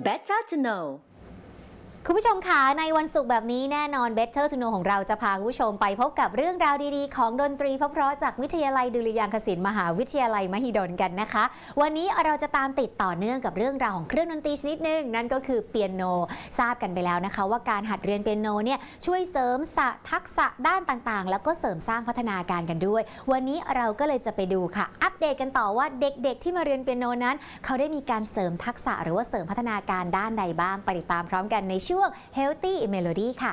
Better to know คุณผู้ชมคะในวันศุกร์แบบนี้แน่นอน Better to Know ของเราจะพาคุณผู้ชมไปพบกับเรื่องราวดีๆ ของดนตรีเพราะๆจากวิทยาลัยดุริยางคศิลป์มหาวิทยาลัยมหิดลกันนะคะ วันนี้เราจะตามติดต่อเนื่องกับเรื่องราวของเครื่องดนตรีชนิดหนึ่งนั่นก็คือเปียโนทราบกันไปแล้วนะคะ ว่าการหัดเรียนเปียโนเนี่ยช่วยเสริมสะทักษะด้านต่างๆ แล้วก็เสริมสร้างพัฒนาการกันด้วย วันนี้เราก็เลยจะไปดูค่ะ อัปเดตกันต่อว่าเด็กๆ ที่มาเรียนเปียโนนั้น เขาได้มีการเสริมทักษะหรือว่าเสริมพัฒนาการด้านใดบ้างไปติดตามพร้อมกันในช่วง Healthy Melody ค่ะ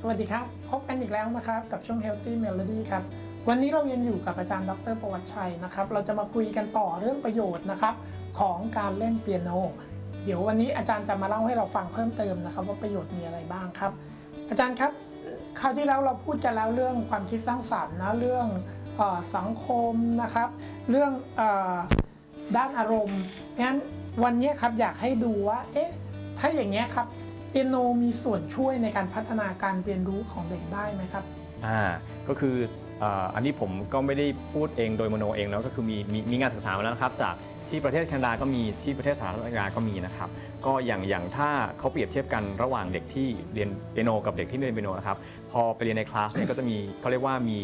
สวัสดีครับ พบกันอีกแล้วนะครับ กับช่วง Healthy Melody ครับ วันนี้เรายังอยู่กับอาจารย์ดรประวัติชัยนะครับ เราจะมาคุยกันต่อเรื่องประโยชน์นะครับ ของการเล่นเปียโน เดี๋ยววันนี้อาจารย์จะมาเล่าให้เราฟังเพิ่มเติมนะครับ ว่าประโยชน์มีอะไรบ้างครับ อาจารย์ครับ คราวที่แล้วเราพูดกันแล้วเรื่องความคิดสร้างสรรค์นะเรื่องอสังคมนะครับ เรื่องอด้านอารมณ์งั้นวันนี้ครับอยากให้ดูว่าเอ๊ะถ้าอย่างเงี้ยครับเปียโนมีส่วนช่วยในการพัฒนาการเรียนรู้ของเด็กได้ไหมครับอ่าก็คืออ่ออันนี้ผมก็ไม่ได้พูดเองโดยมโนเองแล้วก็คือมีมีมีงานศึกษามาแล้วนะครับ จากที่ประเทศแคนาดาก็มีที่ประเทศสหรัฐอเมริกาก็มีนะครับ ก็อย่างอย่างถ้าเขาเปรียบเทียบกันระหว่างเด็กที่เรียนเปียโนกับเด็กที่ไม่เรียนเปียโนนะครับพอไปเรียนในคลาสเนี่ยก็จะมีเขาเรียกว่ามี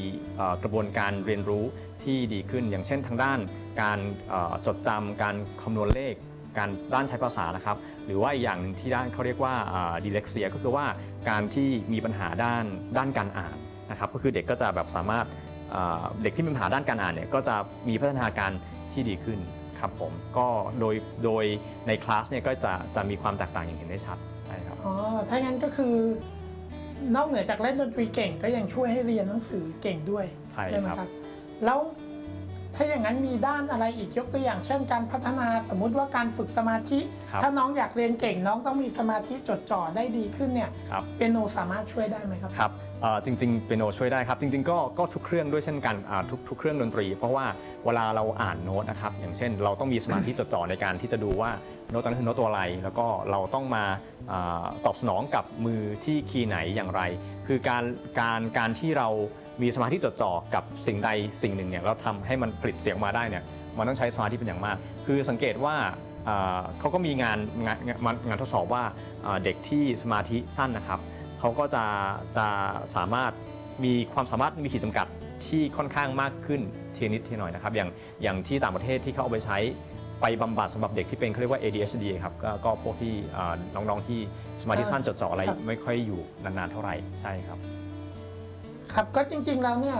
กระบวนการเรียนรู้ที่ดีขึ้น อย่างเช่นทางด้านการจดจำการคำนวณเลขการด้านใช้ภาษานะครับ หรือว่าอีกอย่างหนึ่งที่ด้านเขาเรียกว่าดิเลกเซีย ก็คือว่าการที่มีปัญหาด้านด้านการอ่านนะครับก็คือเด็กก็จะแบบสามารถเด็กที่มีปัญหาด้านการอ่านเนี่ยก็จะมีพัฒนาการที่ดีขึ้น ครับผมก็โดยโดยในคลาสเนี่ยก็จะจะมีความแตกต่างอย่างเห็นได้ชัดใช่ครับอ๋อถ้างั้นก็คือนอกเหนือจากเล่นดนตรีเก่งก็ยังช่วยให้เรียนหนังสือเก่งด้วยใช่ไหมครับครับแล้วถ้าอย่างนั้นมีด้านอะไรอีกยกตัวอย่าง เช่นการพัฒนาสมมุติว่าการฝึกสมาธิครับถ้าน้องอยากเรียนเก่งน้องต้องมีสมาธิจดจ่อได้ดีขึ้นเนี่ยครับเปียโนสามารถช่วยได้ไหมครับครับเอ่อจริงๆเปียโนช่วยได้ครับ จริงๆก็ก็ทุกเครื่องด้วยเช่นกันอ่าทุกทุกเครื่องดนตรี เพราะว่าเวลาเราอ่านโน้ตนะครับอย่างเช่น เราต้องมีสมาธิจดจ่อในการที่จะดูว่าโน้ตตัวนั้นคือโน้ตตัวอะไร แล้วก็เราต้องมาอาตอบสนองกับมือที่คีย์ไหนอย่างไร คือการการการที่เรามีสมาธิจดจ่อกับสิ่งใดสิ่งหนึ่งเนี่ยเราทำให้มันผลิตเสียงมาได้เนี่ยมันต้องใช้สมาธิเป็นอย่างมาก คือสังเกตว่าอ่าเขาก็มีงานงานงานงานทดสอบว่าอ่าเด็กที่สมาธิสั้นนะครับ เขาก็จะจะสามารถมีความสามารถมีขีดจำกัดที่ค่อนข้างมากขึ้นทีนิดทีหน่อยนะครับอย่างอย่างที่ต่างประเทศที่เขาเอาไปใช้ไปบำบัดสำหรับเด็กที่เป็นเขาเรียกว่า ADHD ครับก็ก็พวกที่อ่าน้องๆที่สมาธิสั้นจดจ่ออะไรครับไม่ค่อยอยู่นานๆเท่าไหร่ใช่ครับ ครับก็จริงๆแล้วเนี่ย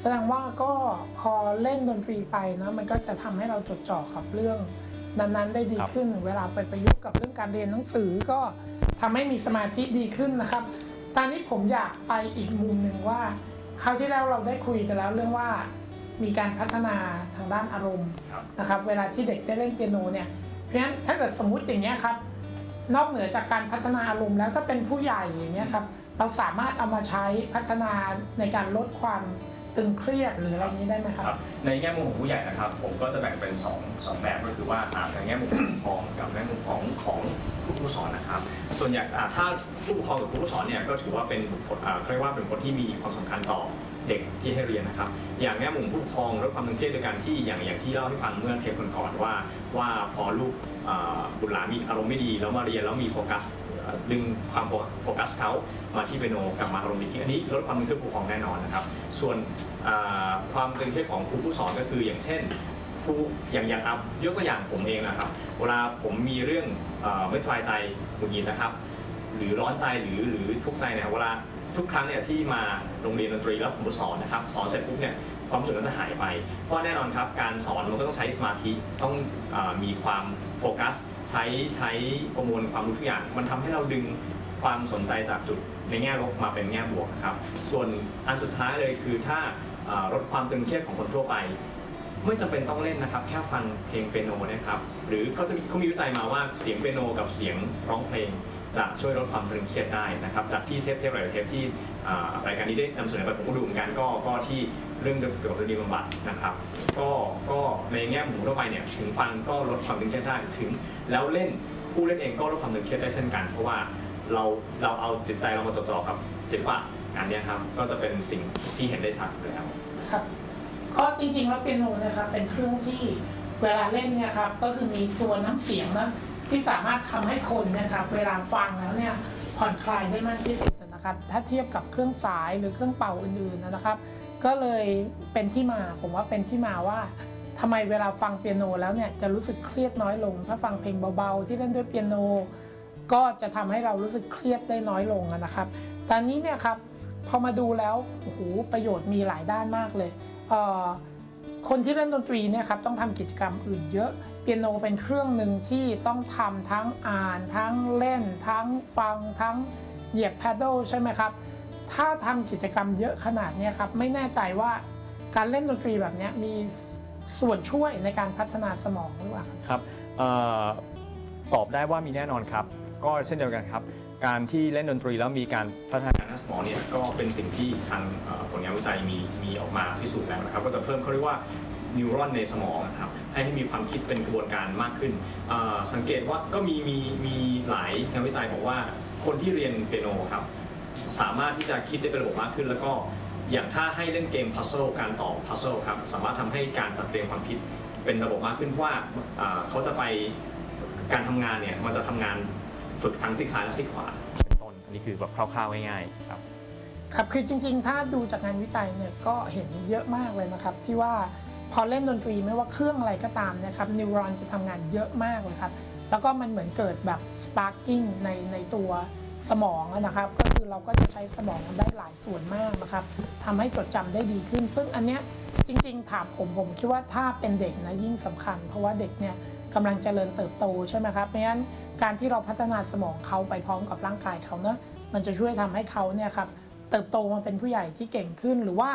แสดงว่าก็พอเล่นดนตรีไปนะมันก็จะทำให้เราจดจ่อกับเรื่องนั้นๆได้ดีครับขึ้น เวลาไปประยุกต์กับเรื่องการเรียนหนังสือก็ ทำให้มีสมาธิดีขึ้นนะครับ ตอนนี้ผมอยากไปอีกมุมหนึ่งว่าคราวที่แล้วเราได้คุยกันแล้วเรื่องว่ามีการพัฒนาทางด้านอารมณ์ครับนะครับ เวลาที่เด็กได้เล่นเปียโนเนี่ย เพราะฉะนั้นถ้าเกิดสมมุติอย่างเงี้ยครับ นอกเหนือจากการพัฒนาอารมณ์แล้วถ้าเป็นผู้ใหญ่อย่างเงี้ยครับ เราสามารถเอามาใช้พัฒนาในการลดความตึงเครียดหรืออะไรอย่างนี้ได้ไหมครับครับ ในแง่มุมของผู้ใหญ่นะครับ ผมก็จะแบ่งเป็น2งแบบก็คือว่าอ่าในแง่มุมของผู้ปกครองกับแง่มุมของของผู้ผู้สอน นะครับส่วนใหญ่อ่าถ้าผู้ปกครองกับผู้ผู้สอนเนี่ยก็ถือว่าเป็นบุคคลอ่าเขาเรียกว่าเป็นคนที่มีความสำคัญต่อเด็กที่ให้เรียนนะครับ อย่างแง่มุมผู้ปกครองลดความตึงเครียดโดยการที่อย่างอย่างที่เล่าให้ฟังเมื่อเทปก่อนๆว่า ว่าพอลูกอ่าบุตรหลานมีอารมณ์ไม่ดีแล้วมาเรียนแล้วมีโฟกัสดึงความโฟกัสเขามาที่เปโนกลับมาอารมณ์ดีขึ้นอันนี้ลดความตึงเครียดผู้ปกครองแน่นอนนะครับ ส่วนอ่าความตึงเครียดของครูผู้สอนก็คืออย่างเช่น ผู้อย่างอย่างอัพยกตัวอย่างผมเองนะครับ เวลาผมมีเรื่องเออไม่สบายใจหงุดหงิดนะครับ หรือร้อนใจหรือหรือทุกข์ใจเนี่ยเวลาทุกครั้งเนี่ยที่มาโรงเรียนดนตรีแล้วสมมติสอนนะครับสอนเสร็จปุ๊บเนี่ยความรู้สึกนั้นจะหายไป เพราะแน่นอนครับการสอนมันก็ต้องใช้สมาธิต้องอมีความโฟกัส ใช้ใช้ประมวลความรู้ทุกอย่าง มันทำให้เราดึงความสนใจจากจุดในแง่ลบมาเป็นแง่บวกนะครับ ส่วนอันสุดท้ายเลยคือถ้าอ่าลดความตึงเครียดของคนทั่วไป ไม่จำเป็นต้องเล่นนะครับ แค่ฟังเพลงเปียโนเนะครับ หรือเขาจะมีเขามีวิจัยมาว่าเสียงเปียโนกับเสียงร้องเพลง จะช่วยลดความตึงเครียดได้นะครับ จากที่เทปเทปหลายเทปที่อ่ารายการนี้ได้นำเสนอไปผมก็ดูเหมือนกันก็ก็ที่เรื่องเกี่ยวกับเรื่องดีบำบัดนะครับ ก็ก็ในแง่หมู่ทั่วไปเนี่ยถึงฟังก็ลดความตึงเครียดได้ถึง แล้วเล่นผู้เล่นเองก็ลดความตึงเครียดได้เช่นกัน เพราะว่าเราเราเอาจิตใจเรามาจดจ่อกับศิลปะงานเนี้ยครับก็จะเป็นสิ่งที่เห็นได้ชัดเลยครับครับ ก็จริงๆแล้วเปียโนนะครับเป็นเครื่องที่เวลาเล่นเนี่ยครับก็คือมีตัวน้ำเสียงนะที่สามารถทำให้คนนะครับเวลาฟังแล้วเนี่ยผ่อนคลายได้มากที่สุดนะครับ ถ้าเทียบกับเครื่องสายหรือเครื่องเป่าอื่นๆนะครับ ก็เลยเป็นที่มาผมว่าเป็นที่มาว่าทำไมเวลาฟังเปียโนแล้วเนี่ยจะรู้สึกเครียดน้อยลง ถ้าฟังเพลงเบาๆ ที่เล่นด้วยเปียโน ก็จะทำให้เรารู้สึกเครียดได้น้อยลงนะครับ ตอนนี้เนี่ยครับพอมาดูแล้วโอ้โหประโยชน์มีหลายด้านมากเลย คนที่เล่นดนตรีเนี่ยครับต้องทำกิจกรรมอื่นเยอะ เปียโนเป็นเครื่องหนึ่งที่ต้องทำทั้งอ่าน ทั้งเล่น ทั้งฟัง ทั้งเหยียบแพดเดิลใช่ไหมครับ ถ้าทำกิจกรรมเยอะขนาดนี้ครับไม่แน่ใจว่าการเล่นดนตรีแบบนี้มีส่วนช่วยในการพัฒนาสมองหรือเปล่าครับ ครับออตอบได้ว่ามีแน่นอนครับ ก็เช่นเดียวกันครับ การที่เล่นดนตรีแล้วมีการพัฒนาทางด้นสมองเนี่ยก็เป็นสิ่งที่ทางผลงานวิจัยมีมีออกมาพิสูจน์แล้วนะครับ ก็จะเพิ่มเขาเรียกว่านิวรอนในสมองนะครับให้ให้มีความคิดเป็นกระบวนการมากขึ้น สังเกตว่าก็มีมีมีหลายงานวิจัยบอกว่าคนที่เรียนเปียโนครับสามารถที่จะคิดได้เป็นระบบมากขึ้น แล้วก็อย่างถ้าให้เล่นเกมพัซเซิลการตอบพัซเซิลครับสามารถทำให้การจัดเรียงความคิดเป็นระบบมากขึ้นเพราะว่าเอ่อเขาจะไปการทำงานเนี่ยมันจะทำงาน ฝึกทั้งซีกซ้ายและซีกขวา เป็นต้น อันนี้คือแบบคร่าวๆง่ายๆครับ ครับคือจริงๆ ถ้าดูจากงานวิจัยเนี่ยก็เห็นเยอะมากเลยนะครับ ที่ว่าพอเล่นดนตรีไม่ว่าเครื่องอะไรก็ตามนะครับนิวรอนจะทำงานเยอะมากเลยครับ แล้วก็มันเหมือนเกิดแบบ sparking ในในตัวสมองอะนะครับ ก็คือเราก็จะใช้สมองได้หลายส่วนมากนะครับทำให้จดจำได้ดีขึ้น ซึ่งอันเนี้ยจริง ๆ ถามผมผมคิดว่าถ้าเป็นเด็กนะยิ่งสำคัญ เพราะว่าเด็กเนี่ยกำลังเจริญเติบโตใช่ไหมครับเพราะฉะนั้น การที่เราพัฒนาสมองเขาไปพร้อมกับร่างกายเขาเนะมันจะช่วยทำให้เขาเนี่ยครับเติบโตมาเป็นผู้ใหญ่ที่เก่งขึ้น หรือว่า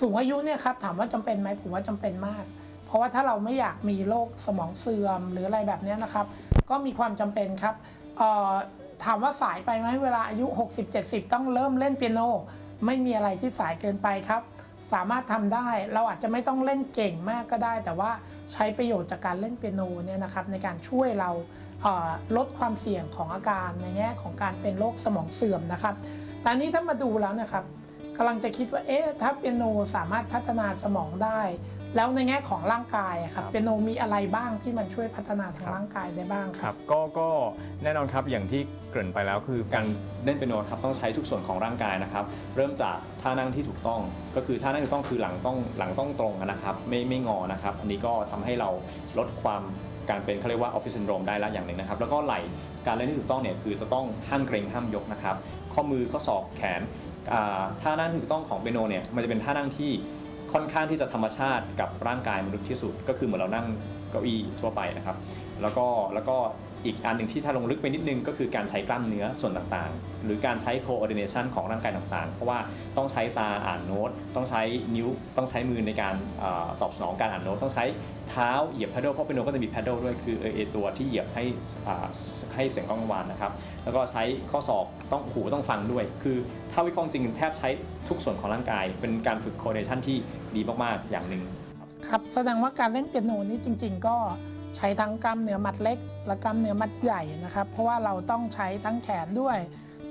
สูงอายุเนี่ยครับถามว่าจำเป็นไหมผมว่าจำเป็นมาก เพราะว่าถ้าเราไม่อยากมีโรคสมองเสื่อมหรืออะไรแบบนี้นะครับ ก็มีความจำเป็นครับถามว่าสายไปไหมเวลาอายุ 60-70 ต้องเริ่มเล่นเปียโน ไม่มีอะไรที่สายเกินไปครับ สามารถทำได้เราอาจจะไม่ต้องเล่นเก่งมากก็ได้ แต่ว่าใช้ประโยชน์จากการเล่นเปียโนเนี่ยนะครับในการช่วยเรา ลดความเสี่ยงของอาการในแง่ของการเป็นโรคสมองเสื่อมนะครับตอนนี้ถ้ามาดูแล้วนะครับกำลังจะคิดว่าเอ๊ะถ้าเปียโนสามารถพัฒนาสมองได้ แล้วในแง่ของร่างกายอะครับครับเปียโนมีอะไรบ้างที่มันช่วยพัฒนาทางร่างกายได้บ้างคครัรับบก็ก็แน่นอนครับอย่างที่เกริ่นไปแล้วคือการเล่นเปียโนครับต้องใช้ทุกส่วนของร่างกายนะครับ เริ่มจากท่านั่งที่ถูกต้อง ก็คือท่านั่งที่ถูกต้องคือหลังต้องหลังต้องตรงนะครับ ไม่ไม่งอนะครับอันนี้ก็ทำให้เราลดความ การเป็นเขาเรียกว่าออฟฟิศซินโดรมได้และอย่างหนึ่งนะครับ แล้วก็ไหล่การเล่นที่ถูกต้องเนี่ยคือจะต้องห้ามเกรงห้ามยกนะครับ ข้อมือข้อศอกแขนท่านั่งที่ถูกต้องของเปียโนเนี่ยมันจะเป็นท่านั่งที่ค่อนข้างที่จะธรรมชาติกับร่างกายมนุษย์ที่สุด ก็คือเหมือนเรานั่งเก้าอี้ทั่วไปนะครับ แล้วก็แล้วก็อีกอันหนึ่งที่ถ้าลงลึกไปนิดนึงก็คือการใช้กล้ามเนื้อส่วนต่างๆ หรือการใช้ coordination ของร่างกายต่างๆ เพราะว่าต้องใช้ตาอ่านโน้ต ต้องใช้นิ้ว ต้องใช้มือในการอตอบสนองการอ่านโน้ต ต้องใช้ เท้าเหยียบ paddle เพราะเป็นโนก็จะมี paddle ด้วยคือเออไอ้ตัวที่เหยียบให้ให้เสียงกล้องกังวานนะครับ แล้วก็ใช้ข้อศอกต้องหูต้องฟังด้วย คือถ้าวิเคราะห์จริงแทบใช้ทุกส่วนของร่างกาย เป็นการฝึก coordination ที่ดีมากๆอย่างหนึ่งครับแสดงว่าการเล่นเปียโนนี่จริง ๆ ก็ใช้ทั้งกล้ามเนื้อมัดเล็ก และกล้ามเนื้อมัดใหญ่นะครับ เพราะว่าเราต้องใช้ทั้งแขนด้วย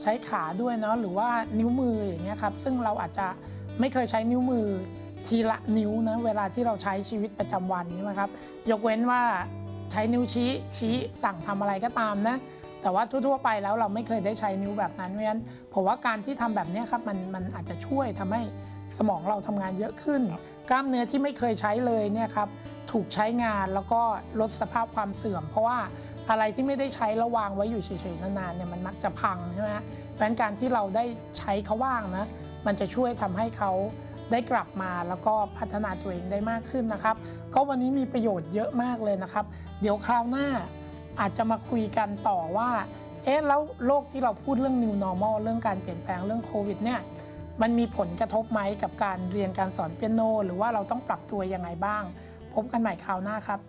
ใช้ขาด้วยเนาะหรือว่านิ้วมืออย่างเงี้ยครับซึ่งเราอาจจะไม่เคยใช้นิ้วมือ ทีละนิ้วนะเวลาที่เราใช้ชีวิตประจำวันใช่ไหมครับ ยกเว้นว่าใช้นิ้วชี้ชี้สั่งทำอะไรก็ตามนะแต่ว่าทั่ว ๆ ไปแล้วเราไม่เคยได้ใช้นิ้วแบบนั้นเพราะฉะนั้นผมว่าการที่ทำแบบเนี้ยครับมันมันอาจจะช่วยทำให้สมองเราทำงานเยอะขึ้น กล้ามเนื้อที่ไม่เคยใช้เลยเนี่ยครับถูกใช้งานแล้วก็ลดสภาพความเสื่อม เพราะว่าอะไรที่ไม่ได้ใช้แล้ววางไว้อยู่เฉยๆนานๆเนี่ยมันมักจะพังใช่ไหมฮะเพราะฉะนั้นการที่เราได้ใช้เขาว่างนะมันจะช่วยทำให้เขา ได้กลับมาแล้วก็พัฒนาตัวเองได้มากขึ้นนะครับ ก็วันนี้มีประโยชน์เยอะมากเลยนะครับ เดี๋ยวคราวหน้าอาจจะมาคุยกันต่อว่า เอ๊ะแล้วโลกที่เราพูดเรื่อง new normal เรื่องการเปลี่ยนแปลงเรื่องโควิดเนี่ยมันมีผลกระทบไหมกับการเรียนการสอนเปียโน หรือว่าเราต้องปรับตัวยังไงบ้าง พบกันใหม่คราวหน้าครับ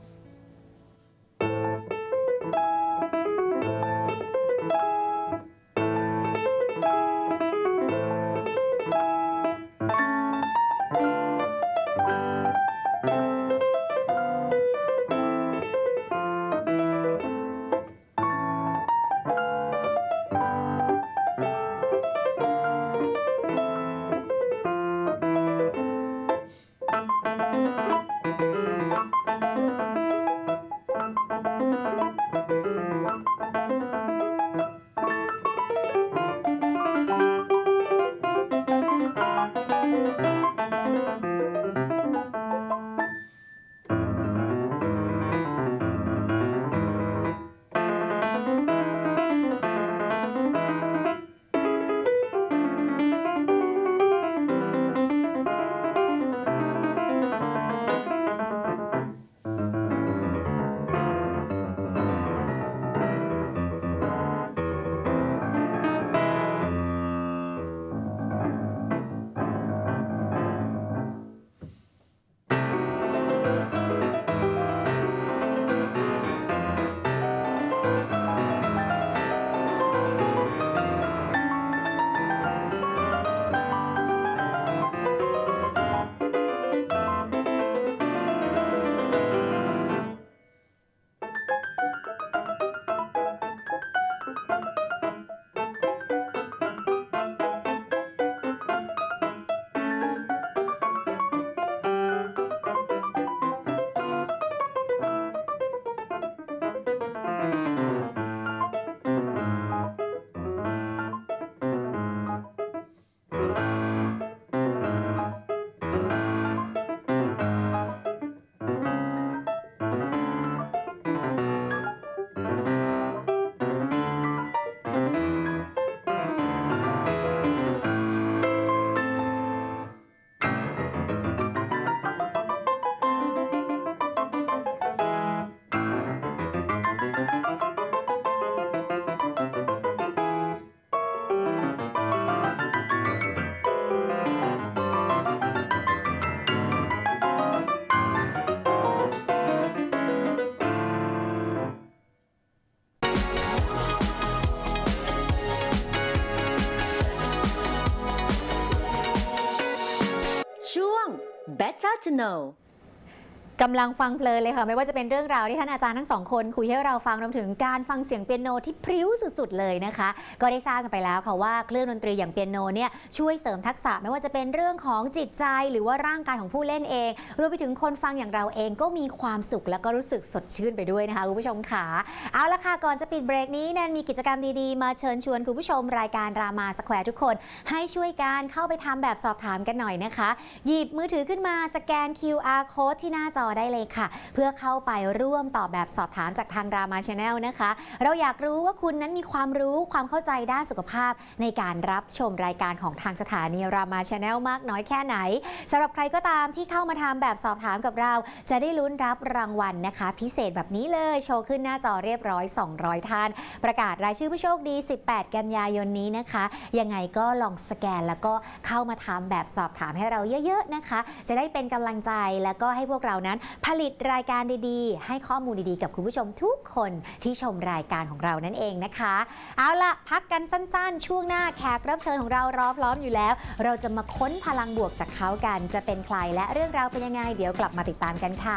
know กำลังฟังเพลินเลยค่ะ ไม่ว่าจะเป็นเรื่องราวที่ท่านอาจารย์ทั้งสองคน คุยให้เราฟังรวมถึงการฟังเสียงเปียโนที่พริ้วสุดๆเลยนะคะ ก็ได้ทราบกันไปแล้วค่ะว่าเครื่องดนตรีอย่างเปียโนเนี่ยช่วยเสริมทักษะไม่ว่าจะเป็นเรื่องของจิตใจหรือว่าร่างกายของผู้เล่นเองรวมไปถึงคนฟังอย่างเราเองก็มีความสุขแล้วก็รู้สึกสดชื่นไปด้วยนะคะคุณผู้ชมค่ะเอาละค่ะก่อนจะปิดเบรกนี้แนนมีกิจกรรมดีๆ มาเชิญชวนคุณผู้ชมรายการรามาสแควร์ทุกคน ให้ช่วยกันเข้าไปทำแบบสอบถามกันหน่อยนะคะ หยิบมือถือขึ้นมาสแกน QR code ที่หน้าจอได้เลยค่ะ เพื่อเข้าไปร่วมตอบแบบสอบถามจากทางรามาชาแนลนะคะ เราอยากรู้ว่าคุณนั้นมีความรู้ความเข้าใจด้านสุขภาพ ในการรับชมรายการของทางสถานีรามาชาแนลมากน้อยแค่ไหนสำหรับใครก็ตามที่เข้ามาทำแบบสอบถามกับเรา จะได้ลุ้นรับรางวัลนะคะ พิเศษแบบนี้เลยโชว์ขึ้นหน้าจอเรียบร้อย 200 ท่าน ประกาศรายชื่อผู้โชคดี 18 กันยายนนี้นะคะ ยังไงก็ลองสแกนแล้วก็เข้ามาทำแบบสอบถามให้เราเยอะ ๆ นะคะ จะได้เป็นกำลังใจแล้วก็ให้พวกเรานั้นผลิตรายการดีๆ ให้ข้อมูลดีๆ กับคุณผู้ชมทุกคนที่ชมรายการของเรานั่นเองนะคะ เอาละพักกันสั้นๆ ช่วงหน้าแขกรับเชิญของเรารอบล้อมอยู่แล้ว เราจะมาค้นพลังบวกจากเขากันจะเป็นใครและเรื่องราวเป็นยังไง เดี๋ยวกลับมาติดตามกันค่ะ